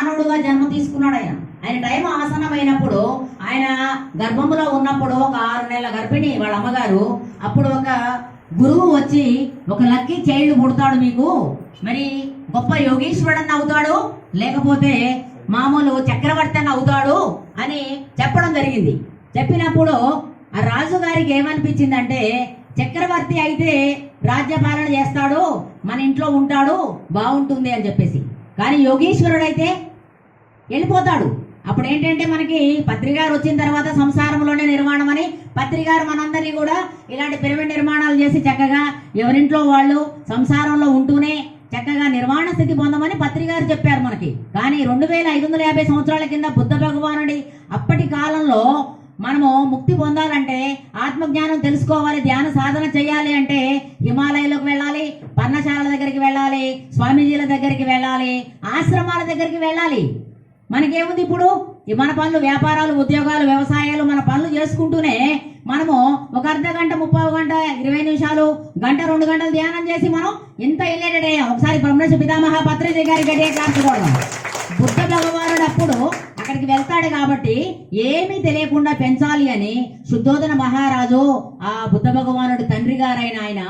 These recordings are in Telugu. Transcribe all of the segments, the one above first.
మానవుడుగా జన్మ తీసుకున్నాడు ఆయన. ఆయన టైం ఆసనమైనప్పుడు ఆయన గర్భంలో ఉన్నప్పుడు ఒక ఆరు నెలల గర్భిణి వాళ్ళ అమ్మగారు అప్పుడు ఒక గురువు వచ్చి ఒక లక్కీ చైల్డ్ పుడతాడు మీకు. మరి గొప్ప యోగీశ్వరుడన్న అవుతాడు లేకపోతే మామూలు చక్రవర్తి అని అవుతాడు అని చెప్పడం జరిగింది. చెప్పినప్పుడు ఆ రాజు గారికి ఏమనిపించిందంటే చక్రవర్తి అయితే రాజ్యపాలన చేస్తాడు మన ఇంట్లో ఉంటాడు బాగుంటుంది అని చెప్పేసి. కానీ యోగీశ్వరుడు అయితే వెళ్ళిపోతాడు. అప్పుడు ఏంటంటే మనకి పత్రికారు వచ్చిన తర్వాత సంసారంలోనే నిర్మాణం అని పత్రికారు మనందరినీ కూడా ఇలాంటి పిరమిడ్ నిర్మాణాలు చేసి చక్కగా ఎవరింట్లో వాళ్ళు సంసారంలో ఉంటూనే చక్కగా నిర్మాణ స్థితి పొందమని పత్రికారు చెప్పారు మనకి. కానీ రెండు వేల ఐదు వందల యాభై సంవత్సరాల కింద బుద్ధ భగవానుడి అప్పటి కాలంలో మనము ముక్తి పొందాలంటే ఆత్మజ్ఞానం తెలుసుకోవాలి ధ్యాన సాధన చేయాలి అంటే హిమాలయాలకు వెళ్ళాలి పర్ణశాలల దగ్గరికి వెళ్ళాలి స్వామీజీల దగ్గరికి వెళ్ళాలి ఆశ్రమాల దగ్గరికి వెళ్ళాలి. మనకేముంది ఇప్పుడు? ఈ మన పనులు వ్యాపారాలు ఉద్యోగాలు వ్యవసాయాలు మన పనులు చేసుకుంటూనే మనము ఒక అర్ధ గంట ముప్పై గంట ఇరవై నిమిషాలు గంట రెండు గంటలు ధ్యానం చేసి మనం ఇంత ఇల్లేటెడ్ అయ్యాం. ఒకసారి బ్రహ్మేశ పితామహ పత్రిక గారి గడియ కాల్చుకోవడం బుద్ధ భగవానుడు అప్పుడు అక్కడికి వెళ్తాడు కాబట్టి ఏమీ తెలియకుండా పెంచాలి అని శుద్ధోదన మహారాజు ఆ బుద్ధ భగవానుడు తండ్రి గారైన ఆయన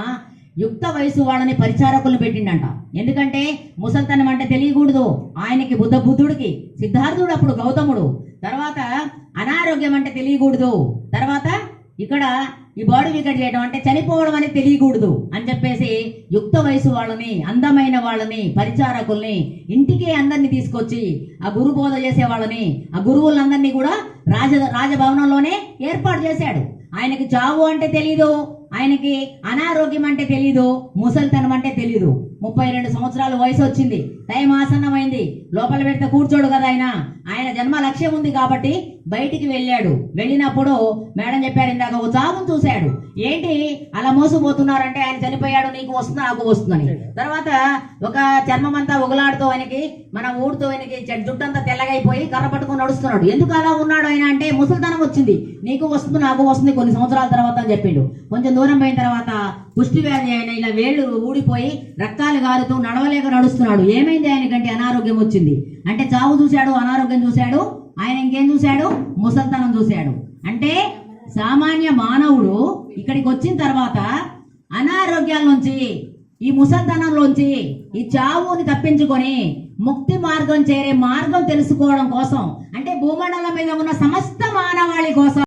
యుక్త వయసు వాళ్ళని పరిచారకులు పెట్టిండంట. ఎందుకంటే ముసల్తనం అంటే తెలియకూడదు. ఆయనకి బుద్ధ బుద్ధుడికి సిద్ధార్థుడు అప్పుడు గౌతముడు. తర్వాత అనారోగ్యం అంటే తెలియకూడదు. తర్వాత ఇక్కడ ఈ బాడీ వికెట్ చేయడం అంటే చనిపోవడం అనేది తెలియకూడదు అని చెప్పేసి యుక్త వయసు వాళ్ళని అందమైన వాళ్ళని పరిచారకుల్ని ఇంటికి అందరినీ తీసుకొచ్చి ఆ గురు బోధ చేసే వాళ్ళని ఆ గురువులందరినీ కూడా రాజ రాజభవనంలోనే ఏర్పాటు చేశాడు. ఆయనకి చావు అంటే తెలీదు. ఆయనకి అనారోగ్యం అంటే తెలీదు ముసలితనం అంటే తెలీదు. ముప్పై రెండు సంవత్సరాలు వయసు వచ్చింది. టైం ఆసన్నమైంది. లోపల పెడితే కూర్చోడు కదా ఆయన. ఆయన జన్మ లక్ష్యం ఉంది కాబట్టి బయటికి వెళ్ళాడు. వెళ్ళినప్పుడు మేడం చెప్పారు ఇందాక ఒక చావును చూశాడు. ఏంటి? అలా మోసపోతున్నారంటే ఆయన చనిపోయాడు నీకు వస్తుంది నాకు వస్తుందని తర్వాత ఒక చర్మం అంతా ఉగలాడుతూ ఆయనకి మన ఊడుతూ ఆయనకి జుట్టు అంతా తెల్లగైపోయి కర్ర పట్టుకొని నడుస్తున్నాడు. ఎందుకు అలా ఉన్నాడు ఆయన అంటే ముసలితనం వచ్చింది. నీకు వస్తుంది నాకు వస్తుంది కొన్ని సంవత్సరాల తర్వాత అని చెప్పిండు. కొంచెం దూరం పోయిన తర్వాత పుష్టి వ్యాధి అయిన ఇలా వేళ్ళు ఊడిపోయి రక్తాలు గారుతూ నడవలేక నడుస్తున్నాడు. ఏమైంది ఆయనకంటే అనారోగ్యం వచ్చింది? అంటే చావు చూశాడు అనారోగ్యం చూశాడు ఆయన ఇంకేం చూశాడు? ముసల్తనం చూశాడు. అంటే సామాన్య మానవుడు ఇక్కడికి వచ్చిన తర్వాత అనారోగ్యాల నుంచి ఈ ముసల్తనంలోంచి ఈ చావుని తప్పించుకొని ముక్తి మార్గం చేరే మార్గం తెలుసుకోవడం కోసం అంటే భూమండలం మీద ఉన్న సమస్త మానవాళి కోసం